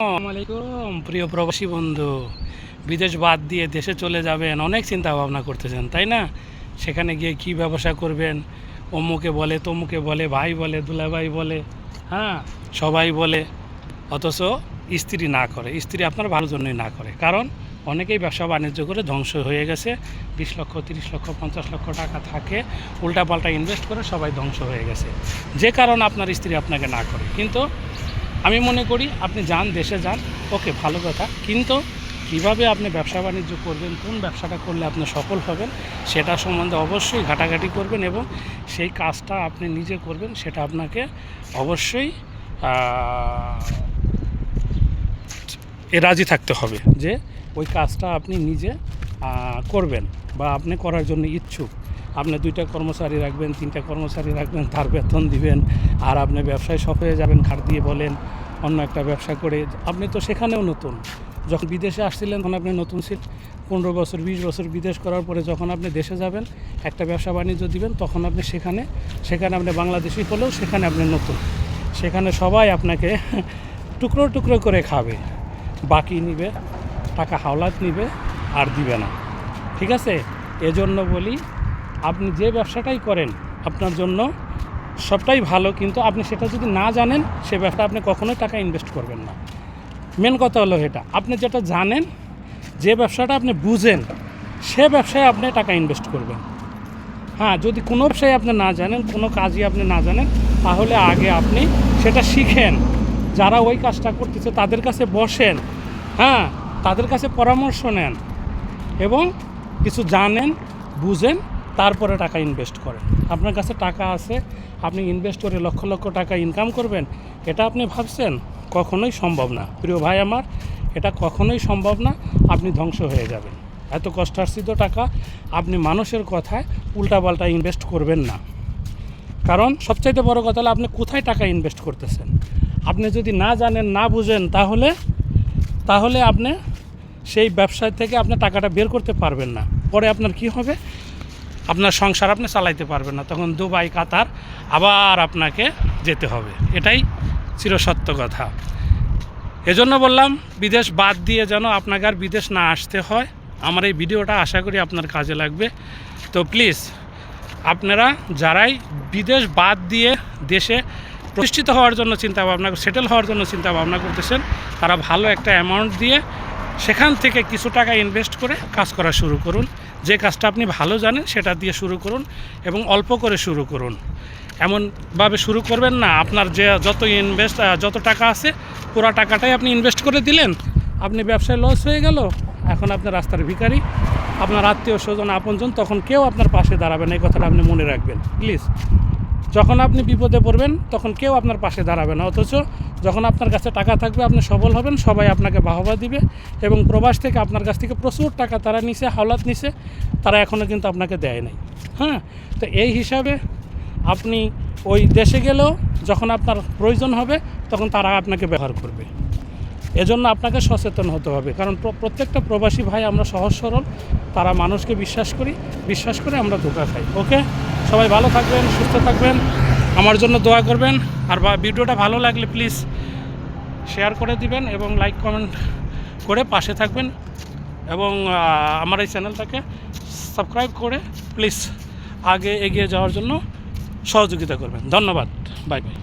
আসসালামু আলাইকুম, প্রিয় প্রবাসী বন্ধু। বিদেশ বাদ দিয়ে দেশে চলে যাবেন, অনেক চিন্তা ভাবনা করতেছেন, তাই না? সেখানে গিয়ে কি ব্যবসা করবেন? অমুকে বলে, তমুকে বলে, ভাই বলে, দুলাভাই বলে হ্যাঁ? সবাই বলে, অথচ স্ত্রী না করে। স্ত্রী আপনার ভালোর জন্যই না করে। কারণ অনেকেই ব্যবসা বাণিজ্য করে ধ্বংস হয়ে গেছে। বিশ লক্ষ, তিরিশ লক্ষ, পঞ্চাশ লক্ষ টাকা থাকে। উল্টাপাল্টা ইনভেস্ট করে সবাই ধ্বংস হয়ে গেছে। যে কারণ আপনার স্ত্রী আপনাকে না করে। কিন্তু আমি মনে করি আপনি যান, দেশে যান, ওকে ভালো কথা। কিন্তু কীভাবে আপনি ব্যবসা বাণিজ্য করবেন, কোন ব্যবসাটা করলে আপনি সফল হবেন, সেটা সম্বন্ধে অবশ্যই ঘাটাঘাটি করবেন এবং সেই কাজটা আপনি নিজে করবেন, সেটা আপনাকে অবশ্যই এ রাজি থাকতে হবে যে ওই কাজটা আপনি নিজে করবেন বা আপনি করার জন্য ইচ্ছুক। আপনি দুইটা কর্মচারী রাখবেন, তিনটা কর্মচারী রাখবেন, তার বেতন দিবেন, আর আপনি ব্যবসায় হয়ে যাবেন, খাট দিয়ে বলেন, অন্য একটা ব্যবসা করে। আপনি তো সেখানেও নতুন। যখন বিদেশে আসছিলেন, তখন আপনি নতুন সিট পনেরো বছর, বিশ বছর বিদেশ করার পরে যখন আপনি দেশে যাবেন, একটা ব্যবসা বাণিজ্য দিবেন, তখন আপনি সেখানে সেখানে আপনি বাংলাদেশি হলেও সেখানে আপনি নতুন। সেখানে সবাই আপনাকে টুকরো টুকরো করে খাবে। বাকি নিবে, টাকা হাওলাত নিবে, আর দিবে না। ঠিক আছে? এজন্য বলি আপনি যে ব্যবসাটাই করেন আপনার জন্য সবটাই ভালো, কিন্তু আপনি সেটা যদি না জানেন, সে ব্যবসা আপনি কখনোই টাকা ইনভেস্ট করবেন না। মেন কথা হলো এটা, আপনি যেটা জানেন, যে ব্যবসাটা আপনি বুঝেন, সে ব্যবসায় আপনি টাকা ইনভেস্ট করবেন। হ্যাঁ যদি কোনো ব্যবসায় আপনি না জানেন, কোনো কাজই আপনি না জানেন, তাহলে আগে আপনি সেটা শিখেন। যারা ওই কাজটা করতেছে, তাদের কাছে বসেন। হ্যাঁ তাদের কাছে পরামর্শ নেন এবং কিছু জানেন, বুঝেন তারপরে টাকা ইনভেস্ট করেন। আপনার কাছে টাকা আছে, আপনি ইনভেস্ট করে লক্ষ লক্ষ টাকা ইনকাম করবেন, এটা আপনি ভাবছেন? কখনোই সম্ভব না। প্রিয় ভাই আমার, এটা কখনোই সম্ভব না, আপনি ধ্বংস হয়ে যাবেন। এত কষ্টার্জিত টাকা আপনি মানুষের কথায় উল্টাপাল্টা ইনভেস্ট করবেন না। কারণ সবচাইতে বড় কথা হলো আপনি কোথায় টাকা ইনভেস্ট করতেছেন? আপনি যদি না জানেন, না বুঝেন, তাহলে তাহলে আপনি সেই ব্যবসায় থেকে আপনার টাকাটা বের করতে পারবেন না। পরে আপনার কি হবে? আপনার সংসার আপনি চালাইতে পারবেন না। তখন দুবাই, কাতার আবার আপনাকে যেতে হবে। এটাই চিরসত্য কথা। এজন্য বললাম, বিদেশ বাদ দিয়ে যেন আপনাকে আর বিদেশ না আসতে হয়। আমার এই ভিডিওটা আশা করি আপনার কাজে লাগবে। তো প্লিজ, আপনারা যারাই বিদেশ বাদ দিয়ে দেশে প্রতিষ্ঠিত হওয়ার জন্য চিন্তা ভাবনা, সেটেল হওয়ার জন্য চিন্তা ভাবনা করতেছেন, তারা ভালো একটা অ্যামাউন্ট দিয়ে সেখান থেকে কিছু টাকা ইনভেস্ট করে কাজ করা শুরু করুন। যে কাজটা আপনি ভালো জানেন সেটা দিয়ে শুরু করুন এবং অল্প করে শুরু করুন। এমনভাবে শুরু করবেন না, আপনার যে যত ইনভেস্ট যত টাকা আছে, পুরো টাকাটাই আপনি ইনভেস্ট করে দিলেন, আপনি ব্যবসায় লস হয়ে গেল, এখন আপনার রাস্তার ভিকারি আপনার আত্মীয় স্বজন আপনজন, তখন কেউ আপনার পাশে দাঁড়াবেন এই কথাটা আপনি মনে রাখবেন প্লিজ যখন আপনি বিপদে পড়বেন, তখন কেউ আপনার পাশে দাঁড়াবে না। অথচ যখন আপনার কাছে টাকা থাকবে, আপনি সবল হবেন, সবাই আপনাকে বাহবা দিবে এবং প্রবাস থেকে আপনার কাছ থেকে প্রচুর টাকা তারা নিছে, হাওলাত নিছে, তারা এখনও কিন্তু আপনাকে দেয় নাই। হ্যাঁ? তো এই হিসাবে আপনি ওই দেশে গেলেও যখন আপনার প্রয়োজন হবে, তখন তারা আপনাকে ব্যবহার করবে। এজন্য আপনাকে সচেতন হতে হবে। কারণ প্র- প্রত্যেকটা প্রবাসী ভাই আমরা সহজ সরল, তারা মানুষকে বিশ্বাস করি, বিশ্বাস করে আমরা ধোকা খাই। ওকে? সবাই ভালো থাকবেন, সুস্থ থাকবেন। আমার জন্য দোয়া করবেন। আর বা ভিডিওটা ভালো লাগলে প্লিজ শেয়ার করে দিবেন এবং লাইক কমেন্ট করে পাশে থাকবেন। এবং আমার এই চ্যানেলটাকে সাবস্ক্রাইব করে প্লিজ আগে এগিয়ে যাওয়ার জন্য সহযোগিতা করবেন। ধন্যবাদ। Bye bye